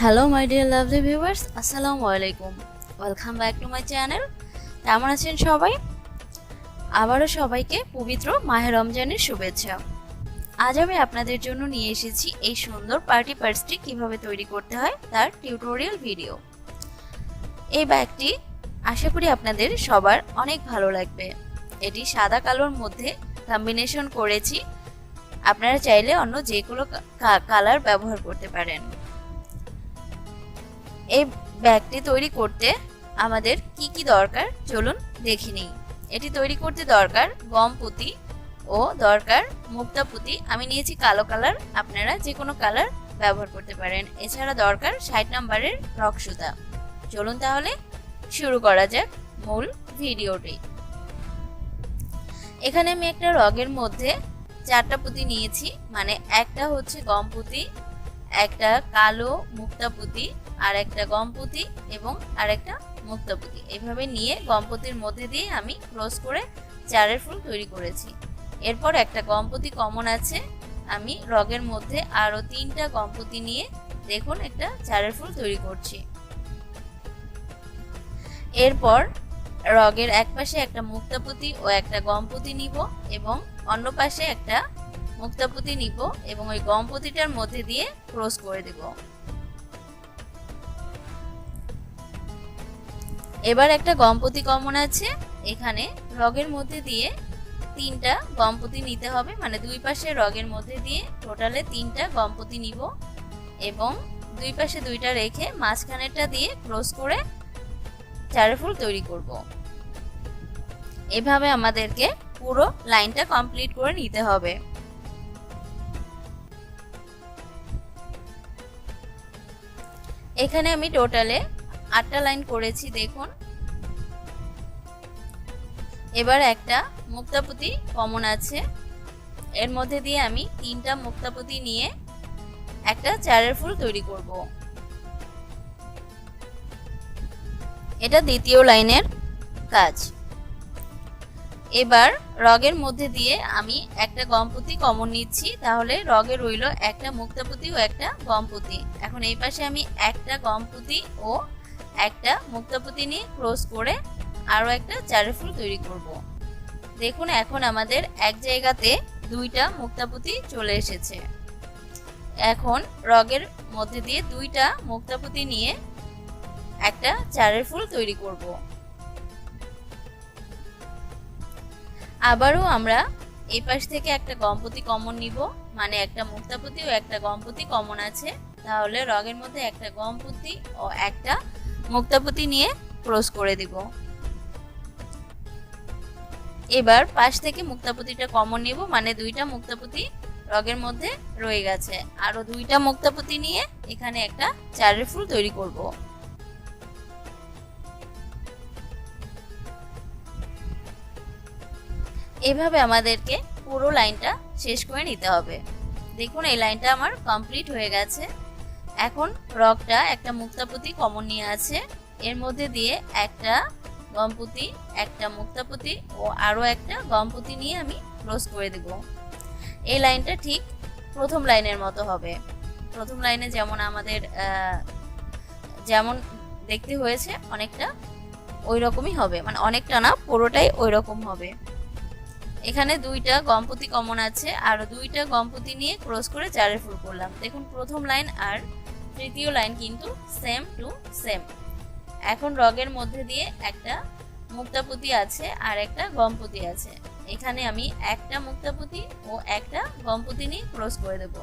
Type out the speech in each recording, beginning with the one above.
Hello my dear lovely viewers আসসালামু আলাইকুম welcome back to my channel কেমন আছেন সবাই? আবারও সবাইকে পবিত্র মাহে রমজানের শুভেচ্ছা। আজ আমি আপনাদের জন্য নিয়ে এসেছি এই সুন্দর পার্টি পার্সটি কীভাবে তৈরি করতে হয় তার টিউটোরিয়াল ভিডিও এই ব্যাগটি আশা করি আপনাদের সবার অনেক ভালো লাগবে। এটি সাদা কালোর মধ্যে কম্বিনেশন করেছি। আপনারা চাইলে অন্য যে কোনো কালার ব্যবহার করতে পারেন। এই ব্যাগটি তৈরি করতে আমাদের কি কি দরকার চলুন দেখে নিই। এটি তৈরি করতে দরকার গম পুঁতি ও দরকার মুক্তা পুঁতি। আমি নিয়েছি কালো কালার, আপনারা যে কোনো কালার ব্যবহার করতে পারেন। এছাড়া দরকার ষাট নাম্বারের রক সুতা। চলুন তাহলে শুরু করা যাক মূল ভিডিওটি। এখানে আমি একটা রগের মধ্যে চারটা পুঁতি নিয়েছি মানে একটা হচ্ছে গম পুঁতি, একটা কালো মুক্তা পুঁতি, আর একটা গম পুঁতি এবং আর একটা মুক্তা পুঁতি। এভাবে নিয়ে গম পুঁতির মধ্যে দিয়ে আমি ক্রস করে চারের ফুল তৈরি করেছি। এরপর একটা গম পুঁতি কমন আছে, আমি রগের মধ্যে আরও তিনটা গম পুঁতি নিয়ে দেখুন একটা চারের ফুল তৈরি করছি। এরপর রগের এক পাশে একটা মুক্তা পুঁতি ও একটা গম পুঁতি নিব এবং অন্য পাশে একটা মুক্তা পুঁতি নিব এবং ওই গম পুঁতিটার মধ্যে দিয়ে ক্রস করে দেব। এবার একটা গমপতি কমন আছে। এখানে রগের মধ্যে দিয়ে তিনটা গমপতি নিতে হবে। মানে দুই পাশে রগের মধ্যে দিয়ে টোটালে তিনটা গমপতি নিব এবং দুই পাশে দুইটা রেখে মাঝখানেরটা দিয়ে ক্রস করে চারে ফুল তৈরি করব। এভাবে আমাদেরকে পুরো লাইনটা কমপ্লিট করে নিতে হবে। এখানে আমি টোটালে আটটা লাইন করেছি, দেখুন। এবার একটা মুক্তাপুতি কমন আছে। এর মধ্যে দিয়ে আমি তিনটা মুক্তাপুতি নিয়ে একটা চারের ফুল তৈরি করব। এটা দ্বিতীয় লাইনের কাজ। এবার রগের মধ্যে দিয়ে আমি একটা গমপুতি কমন নিচ্ছি, তাহলে রগে রইল একটা মুক্তাপুতি ও একটা গমপুতি। এখন এই পাশে আমি একটা গমপুতি ও একটা মুক্তাপুতি নিয়ে ক্রস করে আরও একটা চারের ফুল তৈরি করব। দেখুন, এখন আমাদের এক জায়গাতে দুইটা মুক্তাপুতি চলে এসেছে। এখন রগের মধ্যে দিয়ে দুইটা মুক্তাপুতি নিয়ে একটা চারের ফুল তৈরি করব। আবারও আমরা এই পাশ থেকে একটা গমপতি কমন নিব মানে একটা মুক্তাপতি ও একটা গমপতি কমন আছে। তাহলে রগের মধ্যে একটা গমপুতি ও একটা মুক্তাপতি নিয়ে ক্রস করে দিব। এবার পাশ থেকে মুক্তাপতিটা কমন নিব মানে দুইটা মুক্তাপতি রগের মধ্যে রয়ে গেছে। আরও দুইটা মুক্তাপতি নিয়ে এখানে একটা চারের ফুল তৈরি করব। এভাবে আমাদেরকে পুরো লাইনটা শেষ করে নিতে হবে। দেখুন, এই লাইনটা আমার কমপ্লিট হয়ে গেছে। এখন রকটা একটা মুক্তাপুতি কমন নিয়ে আছে। এর মধ্যে দিয়ে একটা গমপুতি, একটা মুক্তাপুতি ও আরও একটা গমপুতি নিয়ে আমি ক্লোজ করে দেব। এই লাইনটা ঠিক প্রথম লাইনের মতো হবে। প্রথম লাইনে যেমন আমাদের যেমন দেখতে হয়েছে, অনেকটা ওই রকমই হবে। মানে অনেকটা না, পুরোটাই ওই রকম হবে। এখানে দুইটা গম্পতি কমন আছে, আর দুইটা গম্পতি নিয়ে ক্রস করে চারের ফুল করলাম। দেখুন প্রথম লাইন আর তৃতীয় লাইন কিন্তু সেম টু সেম এখন রগের মধ্যে দিয়ে একটা মুক্তাপুতি আছে আর একটা গম্পতি আছে। এখানে আমি একটা মুক্তাপুতি ও একটা গমপুতি নিয়ে ক্রস করে দেব।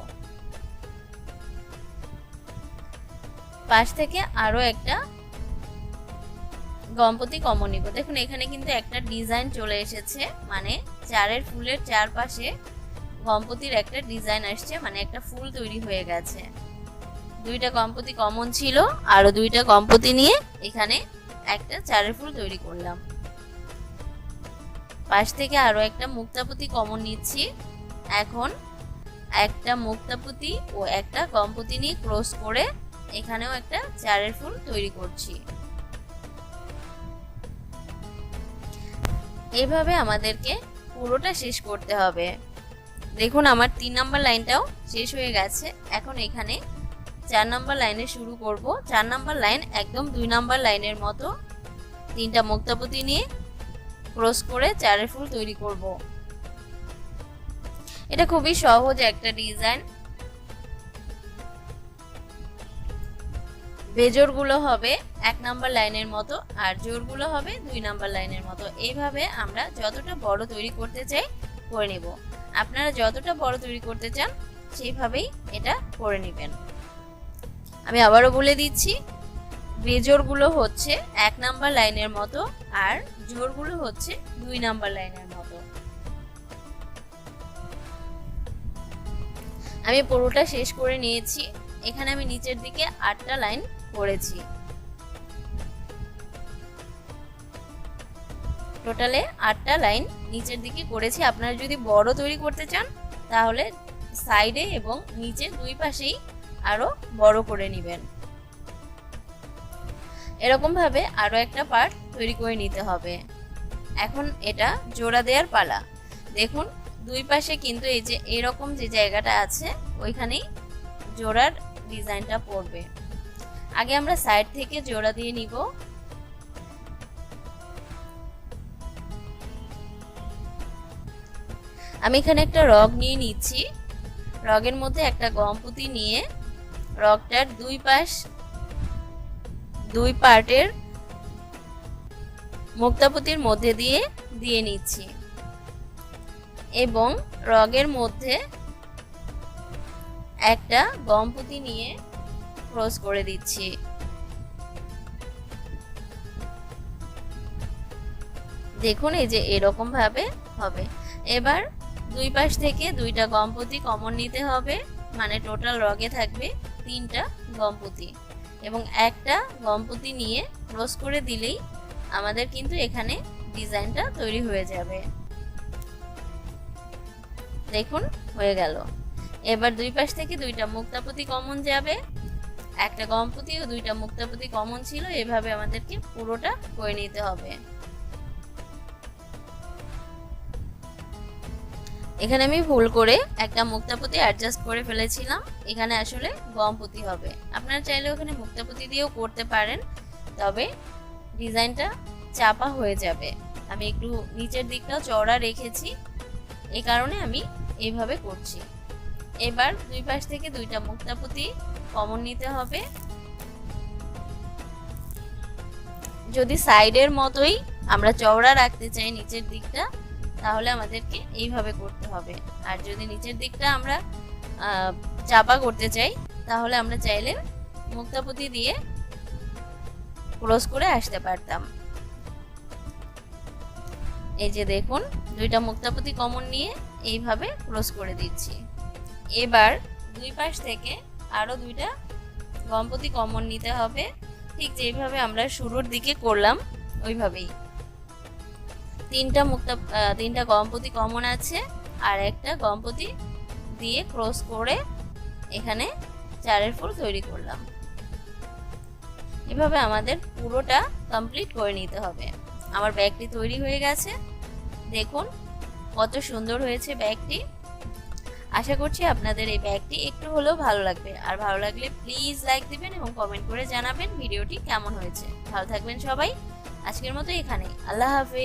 পাশ থেকে আরও একটা গমপতি কমন নিব দেখুন, এখানে কিন্তু একটা ডিজাইন চলে এসেছে মানে চারের ফুলের চারপাশে গমপতির একটা ডিজাইন আসছে মানে একটা ফুল তৈরি হয়ে গেছে। দুইটা গমপতি কমন ছিল, আরও দুইটা গমপতি নিয়ে এখানে একটা চারের ফুল তৈরি করলাম। পাশ থেকে আরও একটা মুক্তাপতি কমন নিচ্ছি। এখন একটা মুক্তাপতি ও একটা গমপতি নিয়ে ক্রস করে এখানেও একটা চারের ফুল তৈরি করছি। এইভাবে আমাদেরকে পুরোটা শেষ করতে হবে। দেখুন, আমার তিন নম্বর লাইনটাও শেষ হয়ে গেছে। এখন এখানে চার নম্বর লাইনে শুরু করব। চার নম্বর লাইন একদম দুই নম্বর লাইনের মতো তিনটা মুক্তাপতি নিয়ে ক্রস করে চারের ফুল তৈরি করব। এটা খুবই সহজ একটা ডিজাইন। বেজোরগুলো হবে এক নাম্বার লাইনের মতো আর জোরগুলো হবে দুই নাম্বার লাইনের মতো। এইভাবে আমরা যতটা বড় তৈরি করতে চাই, করে নেব। আপনারা যতটা বড় তৈরি করতে চান, সেইভাবেই এটা করে নেবেন। আমি আবারও বলে দিচ্ছি, বেজোরগুলো হচ্ছে এক নাম্বার লাইনের মতো আর জোরগুলো হচ্ছে দুই নাম্বার লাইনের মতো। আমি পুরোটা শেষ করে নিয়েছি। এখানে আমি নিচের দিকে আটটা লাইন করেছি। টোটালে আটটা লাইন নিচের দিকে করেছি। আপনারা যদি বড় তৈরি করতে চান, তাহলে সাইডে এবং নিচে দুই পাশেই আরও বড় করে নেবেন। এরকম ভাবে আরও একটা পার্ট তৈরি করে নিতে হবে। এখন এটা জোড়া দেওয়ার পালা। দেখুন, দুই পাশে কিন্তু এই যে এরকম যে জায়গাটা আছে, ওইখানেই জোড়ার ডিজাইনটা পড়বে। আগে আমরা সাইড থেকে জোড়া দিয়ে নিব। আমি এখানে একটা রগ নিয়ে নিচ্ছি। রগের মধ্যে একটা গমপুতি নিয়ে রগটার দুই পাশ, দুই পার্টের মুক্তাপুতির মধ্যে দিয়ে দিয়ে নিচ্ছি। এবং রগের মধ্যে একটা গমপুতি নিয়ে ক্রস করে দিচ্ছি। দেখুন, এই যে এরকম ভাবে হবে। এবার দুই পাশ থেকে দুইটা গমপুতি কমন নিতে হবে মানে টোটাল রগে থাকবে তিনটা গমপুতি এবং একটা গমপুতি নিয়ে ক্রস করে দিলেই আমাদের কিন্তু এখানে ডিজাইনটা তৈরি হয়ে যাবে। দেখুন, হয়ে গেল। এবার দুই পাশ থেকে দুইটা মুক্তাপতি কমন যাবে। একটা গমপতি ও দুইটা মুক্তাপতি কমন ছিল, এভাবে আমাদেরকে পুরোটা করে নিতে হবে। এখানে আমি ভুল করে একটা মুক্তাপতি অ্যাডজাস্ট করে ফেলেছিলাম। এখানে আসলে গমপতি হবে। আপনারা চাইলে ওখানে মুক্তাপতি দিয়েও করতে পারেন, তবে ডিজাইনটা চাপা হয়ে যাবে। আমি একটু নিচের দিকটাও চওড়া রেখেছি, এ কারণে আমি এইভাবে করছি। এবার দুই পাশ থেকে দুইটা মুক্তাপতি কমন নিতে হবে। যদি সাইডের মতোই আমরা চওড়া রাখতে চাই নিচের দিকটা তাহলে আমাদেরকে এইভাবে করতে হবে। আর যদি নিচের দিকটা আমরা চাপা করতে চাই, তাহলে আমরা চাইলে মুক্তাপতি দিয়ে ক্রস করে আসতে পারতাম। এই যে দেখুন, দুইটা মুক্তাপতি কমন নিয়ে এইভাবে ক্রস করে দিচ্ছি। এবার দুই পাশ থেকে আরও দুইটা গমপতি কমন নিতে হবে। ঠিক যেভাবে আমরা শুরুর দিকে করলাম, ওইভাবেই। তিনটা মুক্তা তিনটা গমপতি কমন আছে, আর একটা গমপতি দিয়ে ক্রস করে এখানে চারের ফুল তৈরি করলাম। এভাবে আমাদের পুরোটা কমপ্লিট করে নিতে হবে। আমার ব্যাগটি তৈরি হয়ে গেছে। দেখুন কত সুন্দর হয়েছে ব্যাগটি। আশা করছি আপনাদের এই ব্যাগটি একটু হলেও ভালো লাগবে। আর ভালো লাগলে প্লিজ লাইক দিবেন এবং কমেন্ট করে জানাবেন ভিডিওটি কেমন হয়েছে। ভালো থাকবেন সবাই। আজকের মতো এখানেই। আল্লাহ হাফেজ।